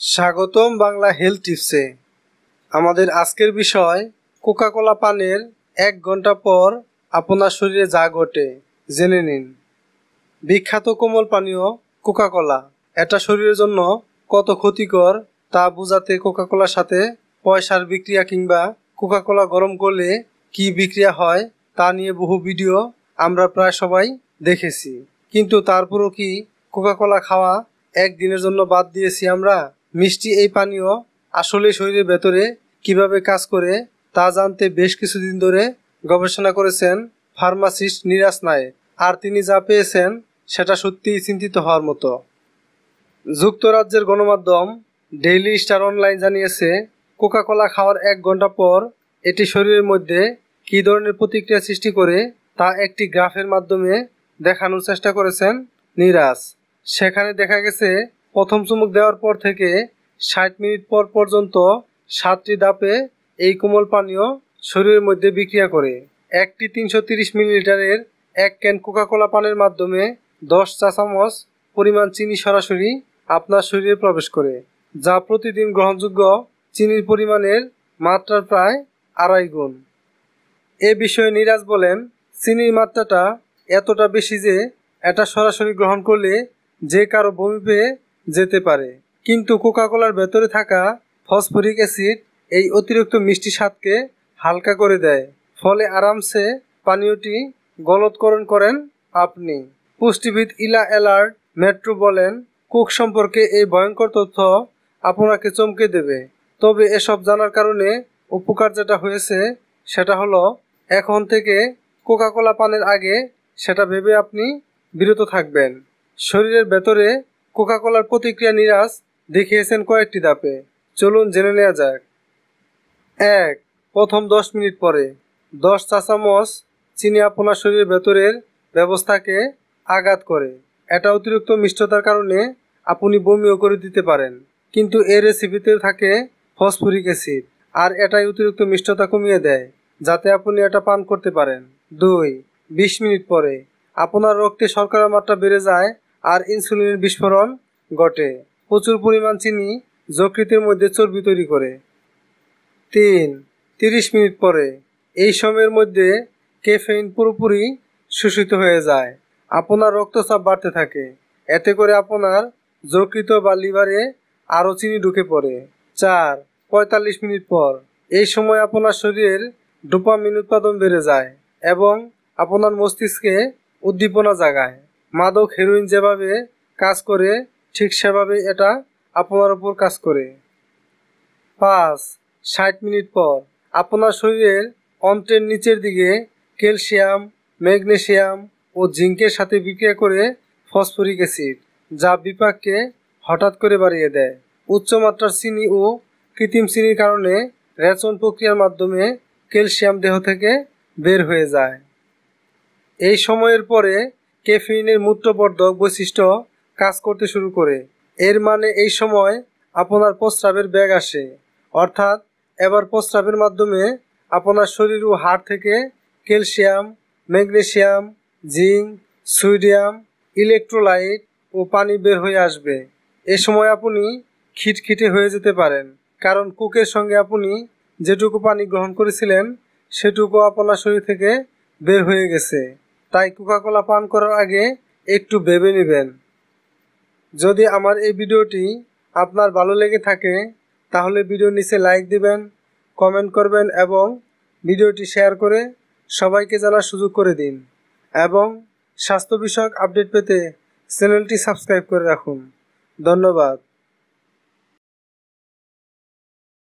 স্বাগতম বাংলা হেলথ টিপসে। আমাদের আজকের বিষয় কোকা কোলা পানের এক ঘণ্টা পর আপনার শরীরে যা ঘটে, জেনে নিন। বিখ্যাত কোমল পানীয় কোকা কোলা এটা শরীরের জন্য কত ক্ষতিকর তা বোঝাতে কোকা কোলার সাথে পয়সার বিক্রিয়া কিংবা কোকা কোলা গরম করলে কি বিক্রিয়া হয়, তা নিয়ে বহু ভিডিও আমরা প্রায় সবাই দেখেছি। কিন্তু তারপরও কি কোকা কোলা খাওয়া একদিনের জন্য বাদ দিয়েছি আমরা? মিষ্টি এই পানীয় আসলে শরীরের ভেতরে কীভাবে কাজ করে তা জানতে বেশ কিছুদিন ধরে গবেষণা করেছেন ফার্মাসিস্ট নিরাজ নায়েক আর তিনি যা পেয়েছেন, সেটা সত্যিই চিন্তিত হওয়ার মতো। যুক্তরাজ্যের গণমাধ্যম ডেইলি স্টার অনলাইন জানিয়েছে কোকা কোলা খাওয়ার এক ঘণ্টা পর এটি শরীরের মধ্যে কী ধরনের প্রতিক্রিয়া সৃষ্টি করে তা একটি গ্রাফের মাধ্যমে দেখানোর চেষ্টা করেছেন নিরাজ সেখানে দেখা গেছে প্রথম চুমুক দেওয়ার পর থেকে ষাট মিনিট পর পর্যন্ত সাতটি দাপে এই কোমল পানীয় শরীরের মধ্যে বিক্রিয়া করে। একটি তিনশো তিরিশ মিলিলিটারের এক ক্যান কোকাকোলা পানের মাধ্যমে দশ চা চামচ পরিমাণ চিনি সরাসরি আপনার শরীরে প্রবেশ করে, যা প্রতিদিন গ্রহণযোগ্য চিনির পরিমাণের মাত্রার প্রায় আড়াই গুণ। এ বিষয়ে নিরাজ বলেন, চিনির মাত্রাটা এতটা বেশি যে এটা সরাসরি গ্রহণ করলে যে কারও বমি পেয়ে যেতে পারে। কিন্তু কোকাকোলার ভেতরে থাকা ফসফরিক অ্যাসিড এই অতিরিক্ত মিষ্টি স্বাদকে হালকা করে দেয়। ফলে আরামসে পানীয়টি গলৎকরণ করেন আপনি। পুষ্টিবিদ ইলা অ্যালার্ট মেট্রো বলেন, কুক সম্পর্কে এই ভয়ঙ্কর তথ্য আপনাকে চমকে দেবে। তবে এসব জানার কারণে উপকার যেটা হয়েছে সেটা হলো, এখন থেকে কোকাকোলা পানের আগে সেটা ভেবে আপনি বিরত থাকবেন। শরীরের ভেতরে কোকাকোলার প্রতিক্রিয়া নিরাজ দেখিয়েছেন কয়েকটি ধাপে। চলুন জেনে নেওয়া যাক। এক, প্রথম দশ মিনিট পরে। দশ চা চামচ চিনি আপনার শরীরের ভেতরের ব্যবস্থাকে আঘাত করে। এটা অতিরিক্ত মিষ্টতার কারণে আপনি বমিও করে দিতে পারেন। কিন্তু এ রেসিপিতে থাকে ফসফরিক অ্যাসিড, আর এটাই অতিরিক্ত মিষ্টতা কমিয়ে দেয়, যাতে আপনি এটা পান করতে পারেন। দুই, বিশ মিনিট পরে। আপনার রক্তে শর্করার মাত্রা বেড়ে যায় আর ইনসুলিনের বিস্ফোরণ ঘটে। প্রচুর পরিমাণ চিনি যকৃতের মধ্যে চর্বি তৈরি করে। তিন, তিরিশ মিনিট পরে, এই সময়ের মধ্যে কেফেইন পুরোপুরি শোষিত হয়ে যায়। আপনার রক্তচাপ বাড়তে থাকে। এতে করে আপনার যকৃত বা লিভারে আরও চিনি ঢুকে পড়ে। চার, পঁয়তাল্লিশ মিনিট পর, এই সময় আপনার শরীরের ডোপামিন উৎপাদন বেড়ে যায় এবং আপনার মস্তিষ্কে উদ্দীপনা জাগায়। মাদক হেরোইন যেভাবে কাজ করে, ঠিক সেভাবে এটা আপনার উপর কাজ করে। পাঁচ, ষাট মিনিট পর আপনার শরীরের অন্ত্রের নিচের দিকে ক্যালসিয়াম, ম্যাগনেসিয়াম ও জিঙ্কের সাথে বিক্রিয়া করে ফসফরিক অ্যাসিড, যা বিপাককে হঠাৎ করে বাড়িয়ে দেয়। উচ্চমাত্রার চিনি ও কৃত্রিম চিনির কারণে রেচন প্রক্রিয়ার মাধ্যমে ক্যালসিয়াম দেহ থেকে বের হয়ে যায়। এই সময়ের পরে ক্যাফিনের মূত্রবর্ধক বৈশিষ্ট্য কাজ করতে শুরু করে। এর মানে এই সময় আপনার প্রস্রাবের ব্যাগ আসে। অর্থাৎ এবার প্রস্রাবের মাধ্যমে আপনার শরীর ও হাড় থেকে calcium, magnesium, zinc sodium electrolyte ও পানি বের হয়ে আসবে। এ সময় আপনি খিটখিটে হয়ে যেতে পারেন। কারণ কুকের সঙ্গে আপনি যেটুকু পানি গ্রহণ করেছিলেন, সেটুকু আপনার শরীর থেকে বের হয়ে গেছে। তাই কোকাকোলা পান করার আগে একটু ভেবে নেবেন। যদি আমার এই ভিডিওটি আপনার ভালো লেগে থাকে, তাহলে ভিডিওর নিচে লাইক দিবেন কমেন্ট করবেন এবং ভিডিওটি শেয়ার করে সবাইকে জানার সুযোগ করে দিন। এবং স্বাস্থ্য বিষয়ক আপডেট পেতে চ্যানেলটি সাবস্ক্রাইব করে রাখুন। ধন্যবাদ।